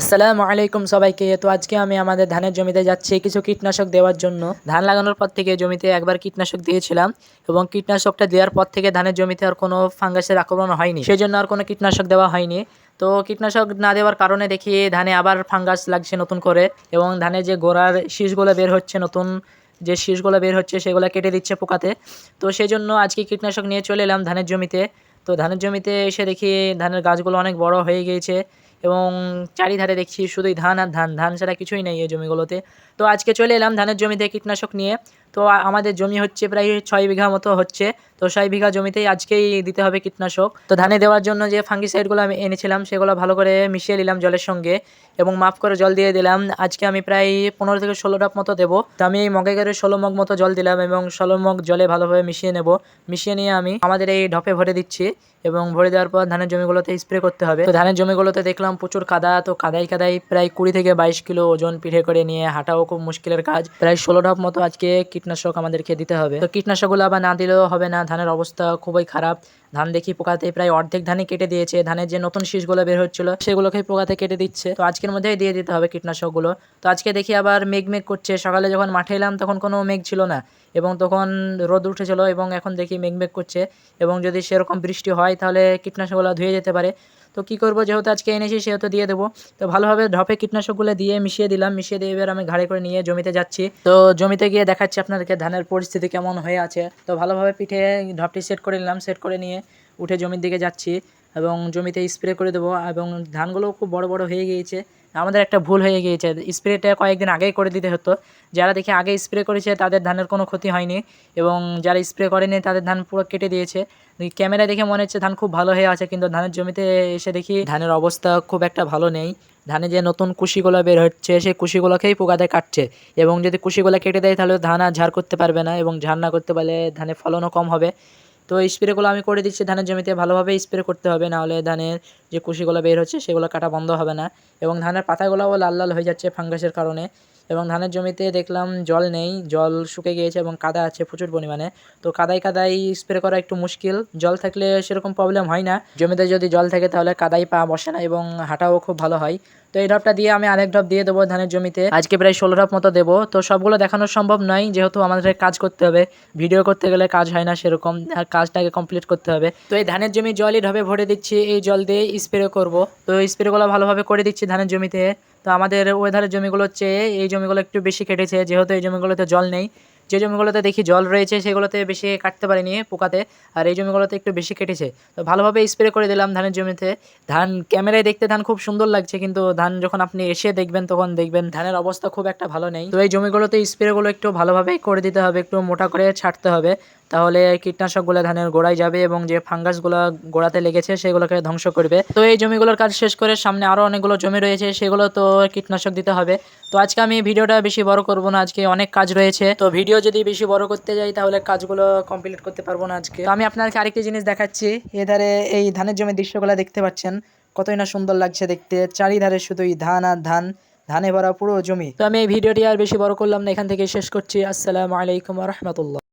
আসসালামু আলাইকুম সবাইকে। তো আজকে আমি আমাদের ধানের জমিতে যাচ্ছি কিছু কীটনাশক দেওয়ার জন্য। ধান লাগানোর পর থেকে জমিতে একবার কীটনাশক দিয়েছিলাম এবং কীটনাশকটা দেওয়ার পর থেকে ধানের জমিতে আর কোনো ফাঙ্গাসের আক্রমণ হয়নি। সেই জন্য আর কোনো কীটনাশক দেওয়া হয়নি। তো কীটনাশক না দেওয়ার কারণে দেখি ধানে আবার ফাঙ্গাস লাগছে নতুন করে এবং ধানের যে গোড়ার শীষগুলো বের হচ্ছে, নতুন যে শীষগুলো বের হচ্ছে সেগুলো কেটে দিচ্ছে পোকাতে। তো সেই জন্য আজকে কীটনাশক নিয়ে চলে এলাম ধানের জমিতে। তো ধানের জমিতে এসে দেখি ধানের গাছগুলো অনেক বড় হয়ে গিয়েছে। এবং চারিধারে দেখছি শুধুই ধান আর ধান ধান ছাড়া কিছুই নেই এই জমিগুলোতে। তো আজকে চলে এলাম ধানের জমিতে কীটনাশক নিয়ে। তো আমাদের জমি হচ্ছে প্রায় ছয় বিঘা মতো হচ্ছে। তো ছয় বিঘা জমিতেই আজকেই দিতে হবে কীটনাশক। তো ধানে দেওয়ার জন্য যে ফাঙ্গিসাইডগুলো আমি এনেছিলাম, সেগুলো ভালো করে মিশিয়ে নিলাম জলের সঙ্গে এবং মাপ করে জল দিয়ে দিলাম। আজকে আমি প্রায় পনেরো থেকে ষোলো ডাব মতো দেবো। তো আমি এই মগে করে ষোলো মগ মতো জল দিলাম এবং ষোলো মগ জলে ভালোভাবে মিশিয়ে নেব। মিশিয়ে নিয়ে আমি আমাদের এই ঢপে ভরে দিচ্ছি এবং ভরে দেওয়ার পর ধানের জমিগুলোতে স্প্রে করতে হবে। তো ধানের জমিগুলোতে দেখলাম প্রচুর কাদা, তো কাদাই কাদাই প্রায় কুড়ি থেকে বাইশ কিলো ওজন পিঠে করে নিয়ে হাঁটাও খুব মুশকিলের কাজ। প্রায় ষোলো ঢপ মতো আজকে কীটনাশক আমাদেরকে দিতে হবে। তো কীটনাশকগুলো আবার না দিলেও হবে না, ধানের অবস্থা খুবই খারাপ। ধান দেখি পোকাতে প্রায় অর্ধেক ধানই কেটে দিয়েছে। ধানের যে নতুন শীষগুলো বের হচ্ছিল, সেগুলোকে পোকাতে কেটে দিচ্ছে। তো আজকের মধ্যেই দিয়ে দিতে হবে কীটনাশকগুলো। তো আজকে দেখি আবার মেঘ মেঘ করছে। সকালে যখন মাঠে এলাম, তখন কোনো মেঘ ছিল না এবং তখন রোদ উঠেছিল এবং এখন দেখি মেঘ মেঘ করছে এবং যদি সেরকম বৃষ্টি হয়, তাহলে কীটনাশকগুলো ধুয়ে যেতে পারে। তো কী করব? যেহেতু আজকে এনেছি, সেহেতু দিয়ে দেবো। তো ভালোভাবে ঢপে কীটনাশকগুলো দিয়ে মিশিয়ে দিলাম। মিশিয়ে দিয়ে এবার আমি ঘাড়ে করে নিয়ে জমিতে যাচ্ছি। তো জমিতে গিয়ে দেখাচ্ছি আপনাদেরকে ধানের পরিস্থিতি কেমন হয়ে আছে। তো ভালোভাবে পিঠে ঢপটি সেট করে নিলাম, সেট করে নিয়ে উঠে জমির দিকে যাচ্ছি এবং জমিতে স্প্রে করে দেবো এবং ধানগুলো খুব বড় বড় হয়ে গিয়েছে। আমাদের একটা ভুল হয়ে গিয়েছে। স্প্রেটা কয়েকদিন আগেই করে দিতে হতো। যারা দেখে আগে স্প্রে করেছে তাদের ধানের কোনো ক্ষতি হয়নি এবং যারা স্প্রে করেনি তাদের ধান পুরো কেটে দিয়েছে। ক্যামেরায় দেখে মনে হচ্ছে ধান খুব ভালো হয়ে আছে কিন্তু ধানের জমিতে এসে দেখি ধানের অবস্থা খুব একটা ভালো নেই। ধানে যে নতুন কুশিগুলো বের হচ্ছে সেই কুশিগুলোকেই পোকাতে কাটছে এবং যদি কুশিগুলো কেটে দেয় তাহলে ধান আর ঝাড় করতে পারবে না এবং ঝাড় না করতে পারলে ধানের ফলনও কম হবে। তো স্প্রেগুলো আমি করে দিচ্ছি, ধানের জমিতে ভালোভাবে স্প্রে করতে হবে, নাহলে ধানের যে কুশিগুলো বের হচ্ছে সেগুলো কাটা বন্ধ হবে না। এবং ধানের পাতাগুলোও লাল লাল হয়ে যাচ্ছে ফাঙ্গাসের কারণে। এবং ধানের জমিতে দেখলাম জল নেই, জল শুকে গিয়েছে এবং কাদা আছে প্রচুর পরিমাণে। তো কাদাই কাদাই স্প্রে করা একটু মুশকিল। জল থাকলে সেরকম প্রবলেম হয় না। জমিতে যদি জল থাকে তাহলে কাদাই পা বসে না এবং হাঁটাও খুব ভালো হয়। তো এই ঢপটা দিয়ে আমি আরেক ঢপ দিয়ে দেবো ধানের জমিতে। আজকে প্রায় ষোলো ঢপ মতো দেবো। তো সবগুলো দেখানো সম্ভব নয়, যেহেতু আমাদের কাজ করতে হবে। ভিডিও করতে গেলে কাজ হয় না সেরকম। কাজটাকে কমপ্লিট করতে হবে। তো এই ধানের জমি জলই ঢবে ভরে দিচ্ছি। এই জল দিয়ে স্প্রে করব। তো স্প্রেগুলো ভালোভাবে করে দিচ্ছি ধানের জমিতে। তো আমাদের ওয়েদারের জমিগুলোর চেয়ে এই জমিগুলো একটু বেশি কেটেছে, যেহেতু এই জমিগুলোতে জল নেই। যে জমিগুলোতে দেখি জল রয়েছে, সেগুলোতে বেশি কাটতে পারিনি পোকাতে, আর এই জমিগুলোতে একটু বেশি কেটেছে। তো ভালোভাবে স্প্রে করে দিলাম ধানের জমিতে। ধান ক্যামেরায় দেখতে ধান খুব সুন্দর লাগছে, কিন্তু ধান যখন আপনি এসে দেখবেন, তখন দেখবেন ধানের অবস্থা খুব একটা ভালো নেই। তো এই জমিগুলোতে স্প্রেগুলো একটু ভালোভাবেই করে দিতে হবে, একটু মোটা করে ছাড়তে হবে। তাহলে কীটনাশকগুলো ধানের গোড়ায় যাবে এবং যে ফাঙ্গাসগুলো গোড়াতে লেগেছে সেগুলোকে ধ্বংস করবে। তো এই জমিগুলোর কাজ শেষ করে সামনে আরও অনেকগুলো জমি রয়েছে, সেগুলো তো কীটনাশক দিতে হবে। তো আজকে আমি ভিডিওটা বেশি বড় করব না, আজকে অনেক কাজ রয়েছে। তো ভিডিও যদি বেশি বড় করতে যাই, তাহলে কাজগুলো কমপ্লিট করতে পারব না আজকে। আমি আপনাকে আরেকটি জিনিস দেখাচ্ছি। এধারে এই ধানের জমির দৃশ্যগুলো দেখতে পাচ্ছেন। কতই না সুন্দর লাগছে দেখতে। চারিধারে শুধুই ধান আর ধান, ধানে ভরা পুরো জমি। তো আমি এই ভিডিওটি আর বেশি বড় করলাম না, এখান থেকে শেষ করছি। আসসালামু আলাইকুম রহমতুল্লাহ।